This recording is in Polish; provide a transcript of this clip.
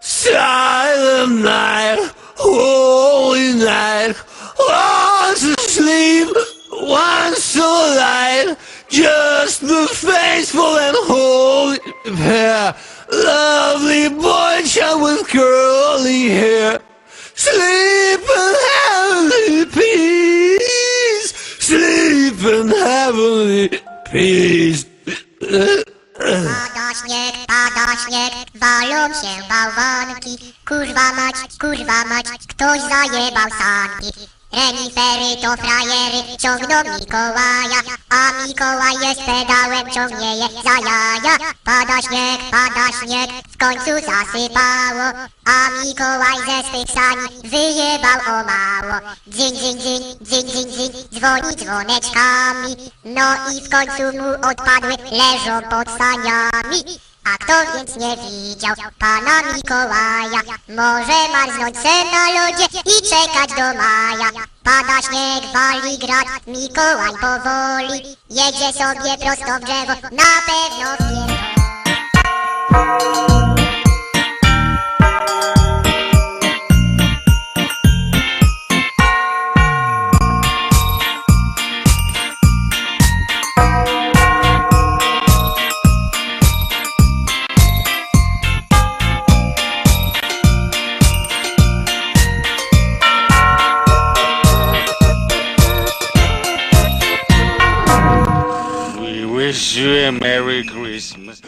Silent night, holy night, lost to sleep, once alive, just the faithful and holy pair, lovely boy child with curly hair, sleep in heavenly peace, sleep in heavenly peace. Śnieg, pada śnieg, walą się bałwanki. Kurwa mać, kurwa mać, ktoś zajebał sanki. Renifery to frajery, ciągną Mikołaja, a Mikołaj jest pedałem, ciągnie je za jaja. Pada śnieg, pada śnieg, w końcu zasypało, a Mikołaj ze swych sani wyjebał o mało. Dzień, dzień, dzień, dzień, dzień, dzień, dzwoni dzwoneczkami, no i w końcu mu odpadły, leżą pod saniami. A kto więc nie widział pana Mikołaja? Może marznąć se na lodzie i czekać do maja. Pada śnieg, wali grad, Mikołaj powoli jedzie sobie prosto w drzewo, na pewno wie. wish you a Merry Christmas.